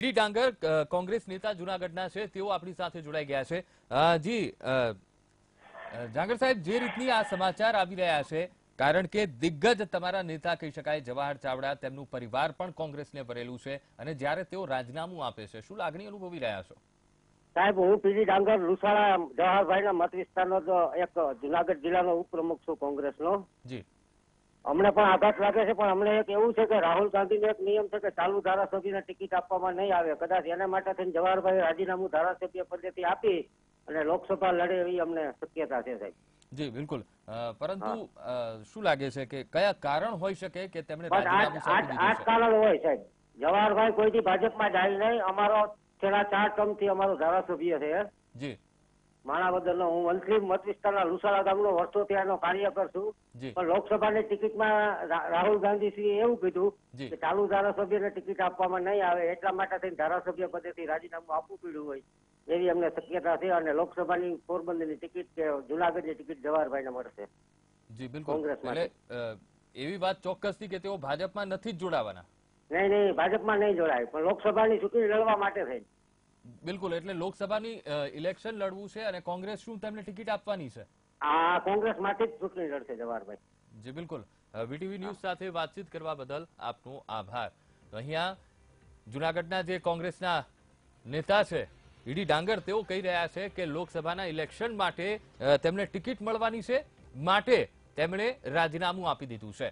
D ડાંગર કોંગ્રેસ નેતા જુનાગઢના છે. તેઓ આપણી સાથે જોડાઈ ગયા છે. જી ડાંગર સાહેબ જે રીતની આ સમાચાર આવી રહ્યા છે કારણ કે દિગ્ગજ તમારા નેતા કહી શકાય જવાહર ચાવડા તેમનું પરિવાર પણ કોંગ્રેસને ભરેલું છે અને જ્યારે તેઓ રાજીનામું આપે છે શું લાગણી અનુભવી રહ્યા છો? સાહેબ હું પીડી ડાંગર લુસાડા જવાહરભાઈના મત વિસ્તારનો એક જુનાગઢ જિલ્લાનો ઉપપ્રમુખ છું કોંગ્રેસનો. જી. અમને પણ આઘાત લાગે છે પણ અમને એક એવું છે કે રાહુલ ગાંધીનો એક નિયમ છે કે ચાલુ ધારાસભ્યને ટિકિટ આપવામાં નહીં આવે. કદાચ એના માટે થઈને જવાહરભાઈ રાજીનામું ધારાસભ્ય પદ્ધતિ આપી અને લોકસભા લડે એવી અમને શક્યતા છે સાહેબ. જી બિલકુલ. પરંતુ શું લાગે છે કે કયા કારણ હોઈ શકે કે તેમણે રાજીનામું આ કારણ હોય સાહેબ. જવાહરભાઈ કોઈથી ભાજપમાં જાય નહીં. અમારો છેલ્લા ચાર ટર્મથી અમારો ધારાસભ્ય છે. જી. માણાવદરનો હું મંત્રી મત વિસ્તારના લુસાડા ગામનો વર્ષો ત્યાંનો કાર્યકર છું. પણ લોકસભાની ટિકિટમાં રાહુલ ગાંધીશ્રીએ એવું કીધું કે ચાલુ ધારાસભ્યને ટિકિટ આપવામાં નહીં આવે એટલા માટે થઈને ધારાસભ્ય પદેથી રાજીનામું આપવું પડ્યું હોય એવી અમને શક્યતા છે અને લોકસભાની પોરબંદરની ટિકિટ કે જુનાગઢની ટિકિટ જવાહરભાઈને મળશે. જી બિલકુલ. એટલે એવી વાત ચોક્કસથી કે તેઓ ભાજપમાં નથી જ જોડાવાના. નહીં નહીં ભાજપમાં નહીં જોડાય પણ લોકસભાની ચૂંટણી લડવા માટે થઈ બિલકુલ એટલે લોકસભાની ઇલેક્શન લડવું છે અને કોંગ્રેસ શું તેમને ટિકિટ આપવાની છે? આ કોંગ્રેસમાંથી જ ચૂંટણી લડશે જવાહરભાઈ. જી બિલકુલ. વીટીવી ન્યૂઝ સાથે વાતચીત કરવા બદલ આપનો આભાર. તો અહીંયા જુનાગઢના જે કોંગ્રેસના નેતા છે ઈડી ડાંગર તેઓ કહી રહ્યા છે કે લોકસભાના ઇલેક્શન માટે તેમને ટિકિટ મળવાની છે માટે તેમણે રાજીનામું આપી દીધું છે.